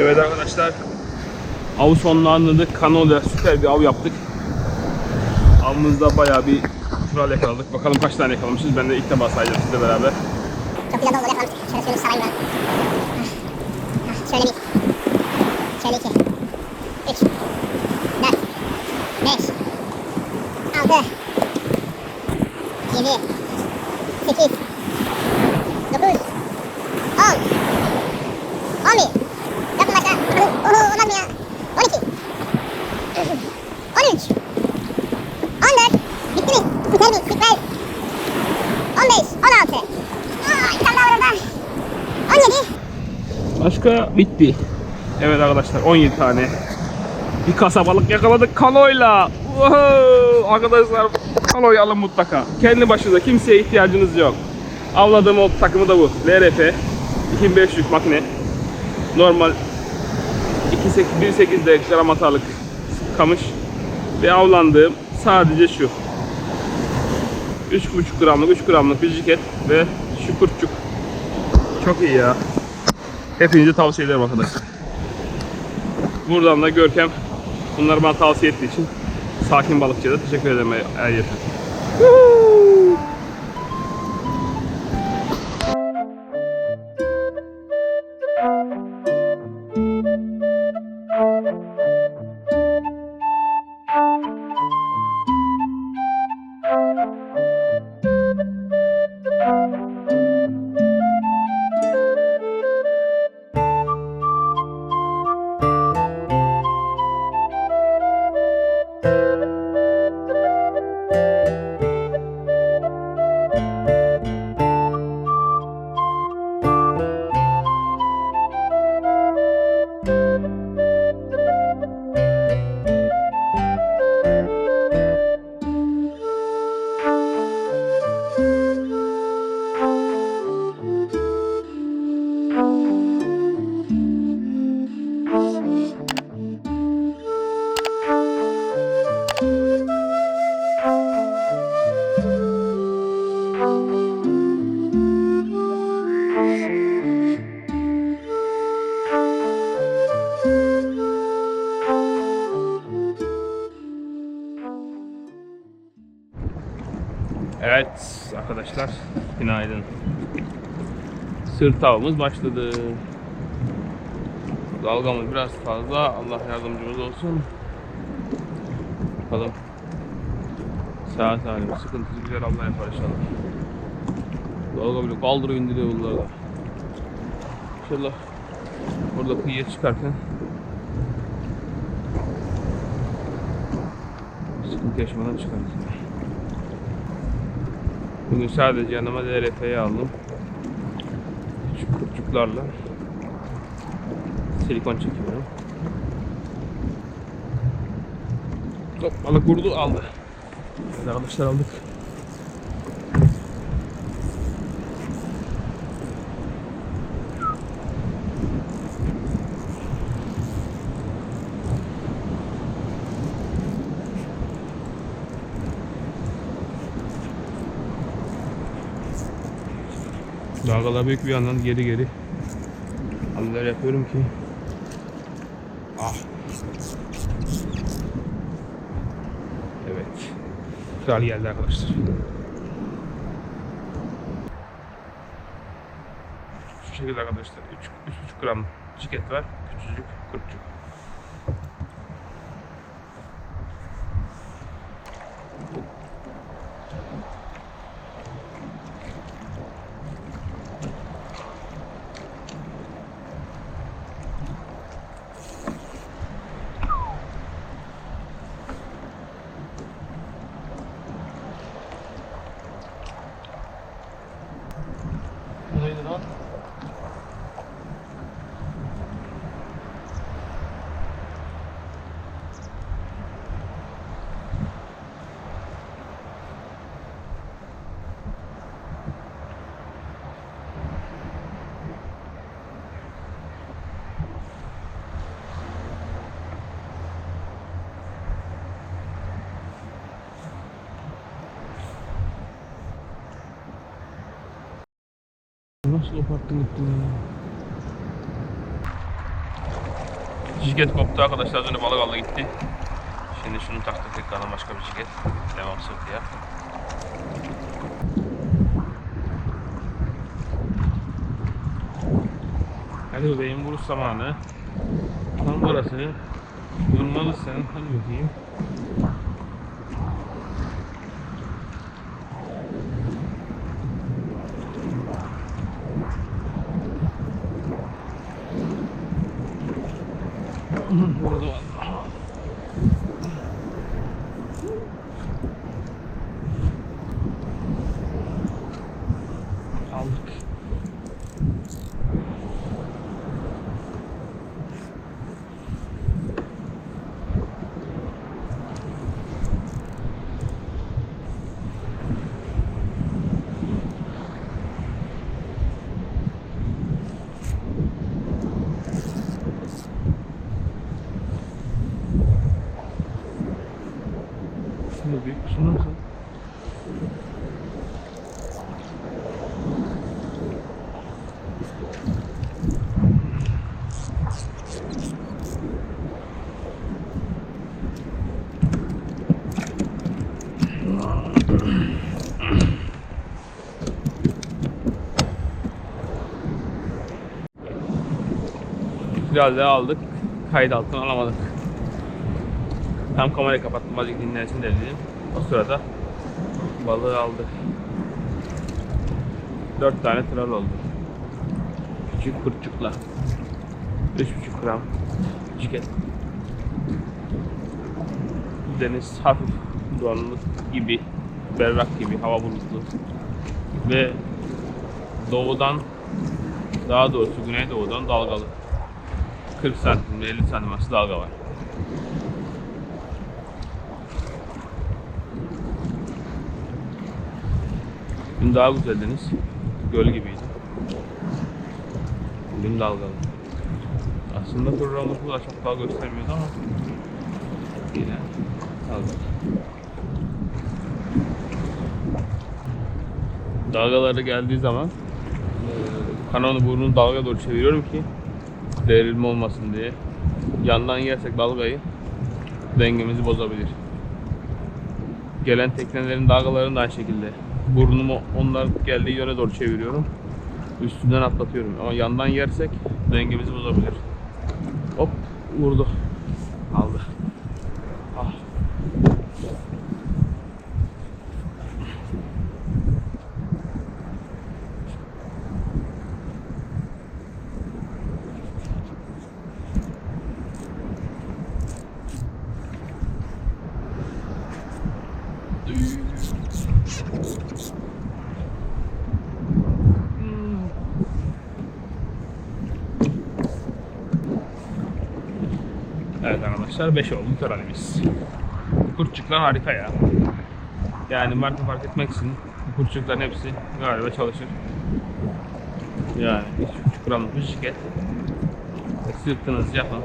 Evet arkadaşlar. Av sonlandırdık. Kanoyla süper bir av yaptık. Avımızda bayağı bir kural yakaladık. Bakalım kaç tane yakalamışız. Ben de ilk defa sayacağım sizle beraber. Çok güzel doldu yakalamıştık. Şöyle suyunu sarayım ben. Ah, Şöyle bir. Şöyle iki. Üç. Dört. Beş. Altı. Yedi. Sekiz. Mı ya? On iki. On üç. On dört. Bitti mi? Biter mi? Bitmez. On beş. On altı. Aa, bir tane daha var orada. On yedi. Başka bitti. Evet arkadaşlar 17 tane. Bir kasabalık yakaladık kanoyla. Wow! Arkadaşlar kanoyu alın mutlaka. Kendi başınıza kimseye ihtiyacınız yok. Avladığım o takımı da bu. LRF 2500 makine. Normal 2.8 1.8'de gram atarlık kamış. Ve avlandığım sadece şu. 3.5 gramlık 3 gramlık bir ciket ve şu kurtçuk. Çok iyi ya. Hepinize tavsiye ederim arkadaşlar. Buradan da Görkem bunları bana tavsiye ettiği için Sakin Balıkçı'ya da teşekkür ederim ayrıca. Günaydın. Sırt avımız başladı. Dalgamız biraz fazla. Allah yardımcımız olsun. Bakalım. Sağ salim. Sıkıntısı güzel Allah yapar inşallah. Dalga bile kaldırıyor indiriyor bunları. İnşallah burada kıyıya çıkarken sıkıntı yaşamadan çıkarız. Bugün sadece yanıma DRF'yi aldım. Küçük kurtçuklarla silikon çekiyorum. Hop balık vurdu aldı. Evet arkadaşlar aldık. Dalgalar büyük bir yandan geri geri. Hamleler yapıyorum ki. Ah. Evet. Kral geldi arkadaşlar. Şu şekilde arkadaşlar 3 3,5 gram ciket var. Küçücük kurtçuk. Bu neydi lan? Nasıl koparttın gittin ya? Jiget koptu arkadaşlar. Önce balık aldı gitti. Şimdi şunu taktık tekrardan başka bir jiget. Devam sırtıya. Hadi bebeğim vuruş zamanı. Tam burası. Vurmalısın. Hadi bakayım. うん。Daha aldık. Kayıt altına alamadık. Tam kamerayı kapattım azıcık dinlensin de dedim. O sırada balığı aldı. 4 tane tral oldu. Küçük kurtçukla. 3,5 gram ciket. Deniz hafif duvarlı gibi, berrak gibi, hava bulutlu. Ve doğudan, daha doğrusu güneydoğudan dalgalı. 40 santim, 50 santim arası dalga var. Dün daha güzel deniz. Göl gibiydi. Bugün dalgalı. Aslında programımız bu da çok daha göstermiyordu ama yine dalgalı. Dalgaları geldiği zaman kanonu burnunu dalga doğru çeviriyorum ki devrilme olmasın diye. Yandan yersek dalgayı dengemizi bozabilir. Gelen teknelerin dalgalarını da aynı şekilde burnumu onlar geldiği yöne doğru çeviriyorum. Üstünden atlatıyorum. Ama yandan yersek dengemizi bozabilir. Hop vurdu. Aldı. Ah. Evet arkadaşlar 5 oldu törenimiz. Kurtçuklar harika ya. Yani marka fark etmeksizin bu kurtçukların hepsi galiba çalışır. Yani 3,5 gramlık bir şirket. Sırtınızı yapın.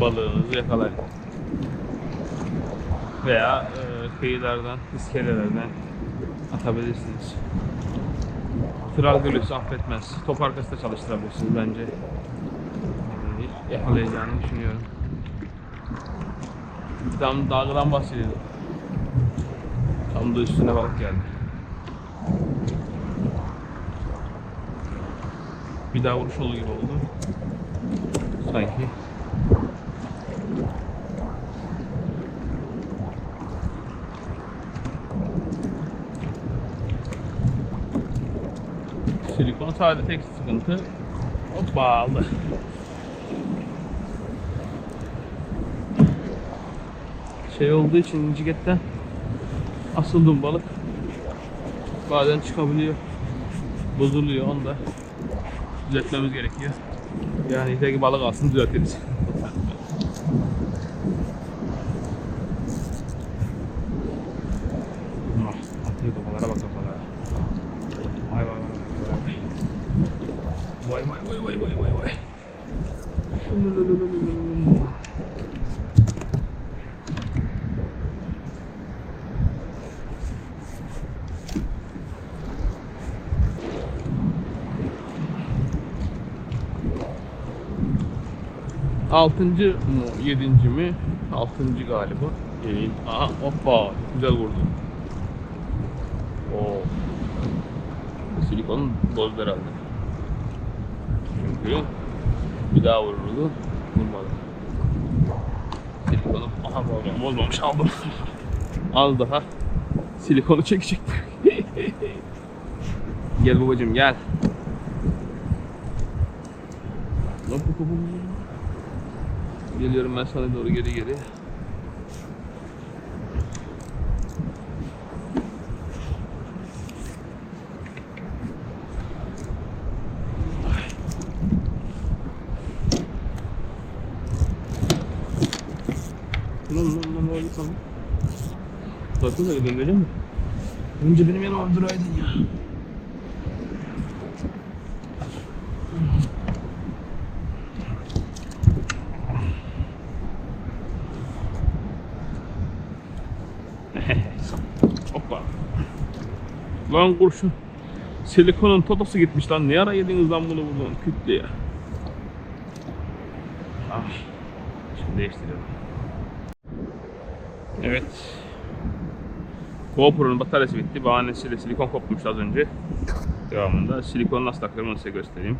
Balığınızı yakalayın. Veya e, kıyılardan, iskelelerden atabilirsiniz. Kral gölüsü affetmez. Top arkasında çalıştırabilirsiniz bence. Yakalayacağını düşünüyorum. Tam dalgadan bahsediyordum. Tam da üstüne balık geldi. Bir daha vuruş olduğu gibi oldu. Sanki. Silikon sadece tek sıkıntı. Hoppa aldı. şey olduğu için incikette asıldığım balık bazen çıkabiliyor. Bozuluyor onu da düzeltmemiz gerekiyor. Yani ihtiyacı balık alsın düzeltiriz. Vay. Vay vay vay vay vay vay. Altıncı mı? Yedinci mi? Altıncı galiba. Geleyim. Aha hoppa. Güzel vurdu. Oo. Silikon bozdu herhalde. Çünkü bir daha vururdu. Vurmadı. Silikonu aha bozmamış, bozmamış aldım. Az daha silikonu çekecektim. gel babacım gel. Hop, hop. Geliyorum ben sana doğru geri geri. Lan lan lan ne oldu sana? Bakın da öyle mi? Önce benim yanıma duraydın ya. Hoppa. Lan kurşun. Silikonun totosu gitmiş lan. Ne ara yediniz lan bunu buradan kütle ya. Ah. Şimdi değiştiriyorum. Evet. GoPro'nun bataryası bitti. Bahanesiyle silikon kopmuş az önce. Devamında silikon nasıl takılır onu size göstereyim.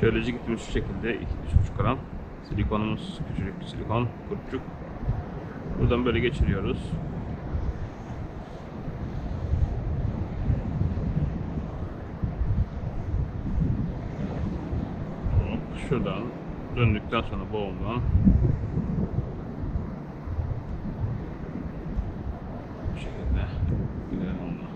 Şöyle gitmiş şu şekilde 2,5 gram. Silikonumuz küçücük silikon, kurtçuk. Buradan böyle geçiriyoruz. Şuradan döndükten sonra boğumdan bu şekilde gidelim onunla.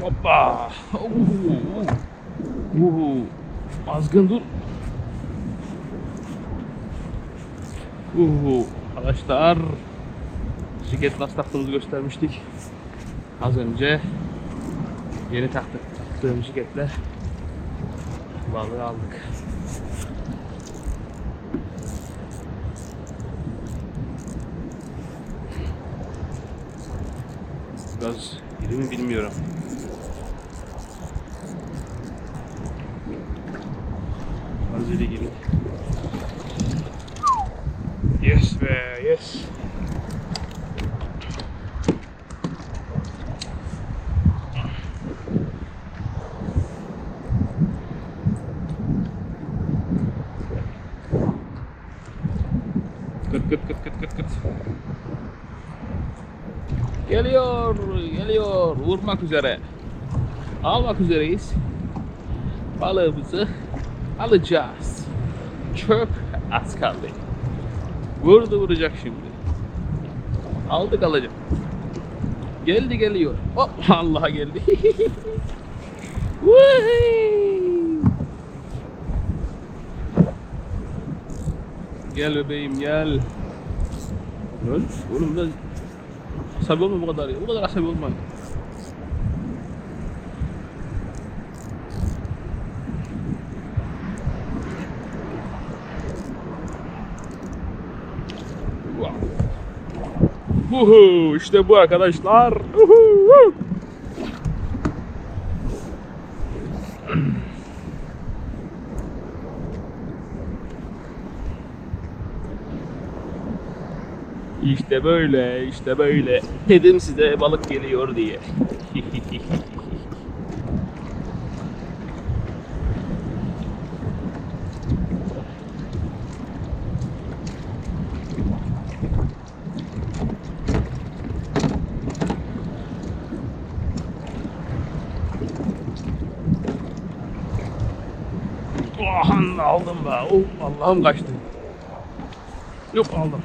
Hoppa! Uhu! Azgın dur. Uhu! Arkadaşlar Şirket nasıl taktığımızı göstermiştik. Az önce yeni taktık, taktığım jiketle balığı aldık. Biraz iri mi bilmiyorum. Az iri gibi. Yes be, yes. Kıt kıt kıt kıt kıt kıt. Geliyor, Vurmak üzere. Almak üzereyiz. Balığımızı alacağız. Çok az kaldı. Vurdu vuracak şimdi. Aldık alacak. Geldi geliyor. Hop Allah geldi. Gel bebeğim gel. Lan oğlum biraz asabi olma bu kadar ya. Bu kadar asabi olma. Wow. Uhu, işte bu arkadaşlar. Uhu. İşte böyle, işte böyle. Dedim size balık geliyor diye. Ahan aldım be. Oh, Allah'ım kaçtı. Yok aldım.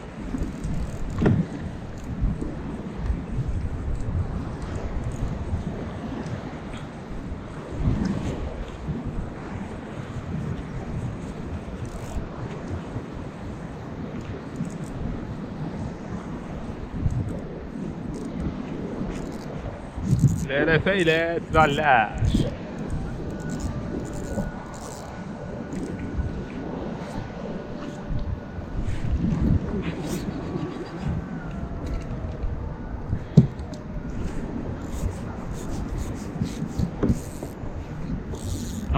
LRF ile traller.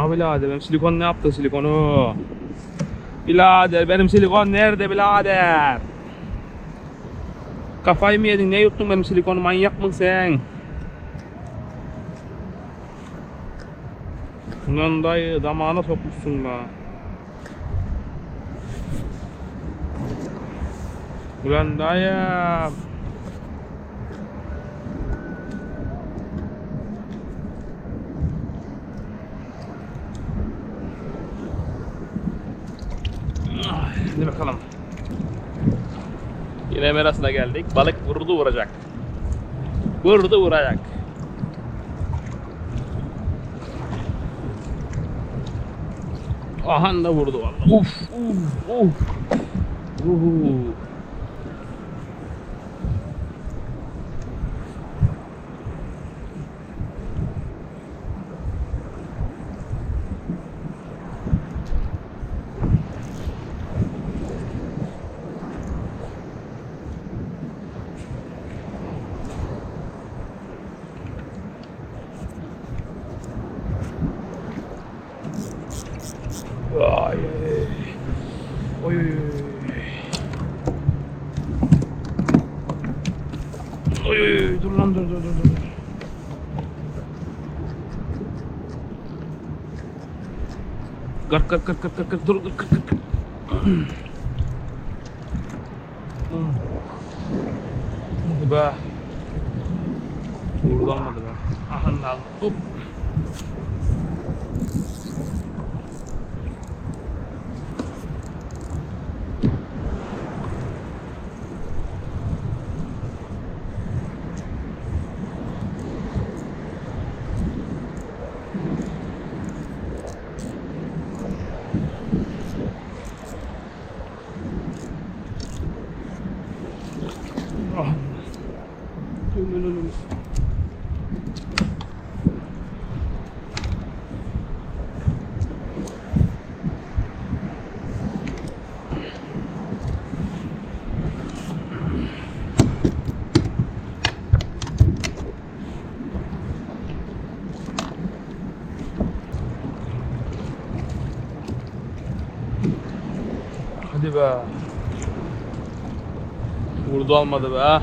Abi birader benim silikon ne yaptı silikonu? Birader benim silikon nerede birader? Kafayı mı yedin? Ne yuttun benim silikonu? Manyak mısın sen? Ulan dayı damağına sokmuşsun la. Ulan dayı. Ay, Hadi bakalım. Yine merasına geldik. Balık vurdu vuracak. Vurdu vuracak. Ahan da vurdu vallahi. Uf, uf, uf. Uhu. Ay. Oy. Oy. Oy oy oy dur lan dur dur dur dur. Kır kır kır kır kır dur dur kır kır. Hadi be. Vurdu olmadı be. Aha aldı. Hop. Ah. Dur, dur, dur, dur. Hadi be. Vurdu almadı be. Ah.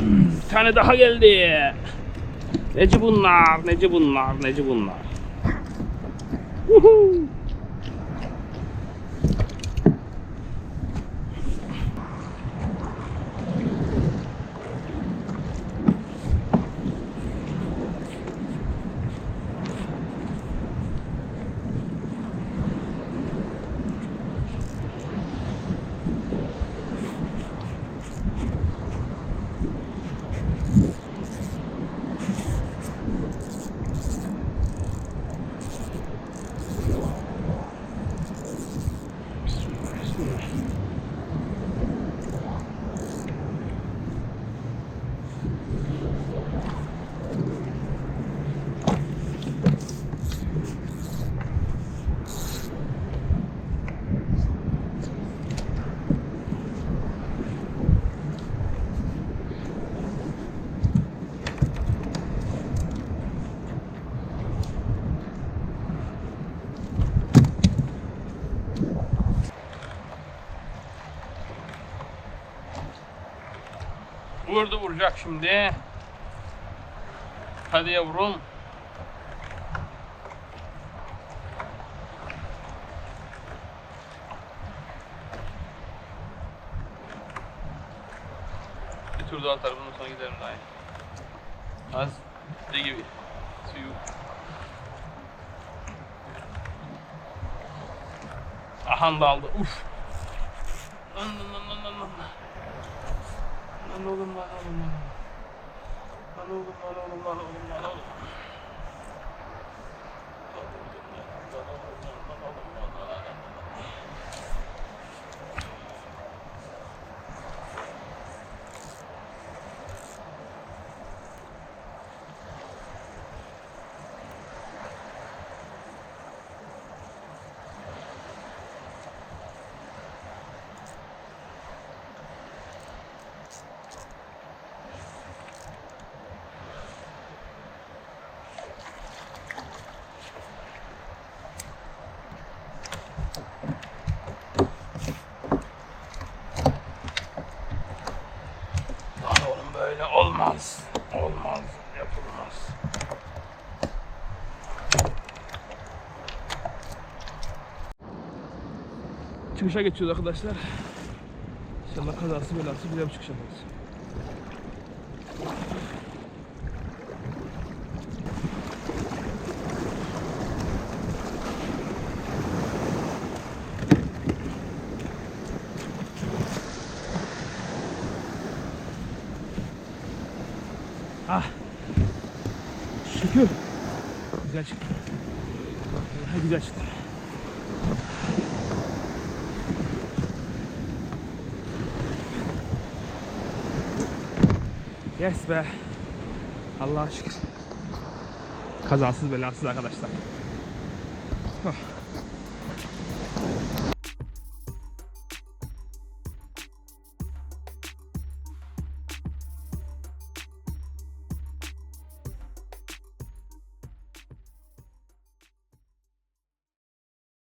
Bir tane daha geldi. Neci bunlar? Neci bunlar? Neci bunlar? Uhu. Vurdu vuracak şimdi. Hadi yavrum. Bir tur daha atar bundan sonra giderim daha. Az ne gibi suyu. Ahan da aldı. Oğlum lan oğlum lan. Lan Çıkışa geçiyoruz arkadaşlar. İnşallah kazası belası güzel bir çıkış yaparız. Ah. Şükür. Güzel çıktı. Güzel çıktı. Yes be. Allah'a şükür. Kazasız belasız arkadaşlar. Oh.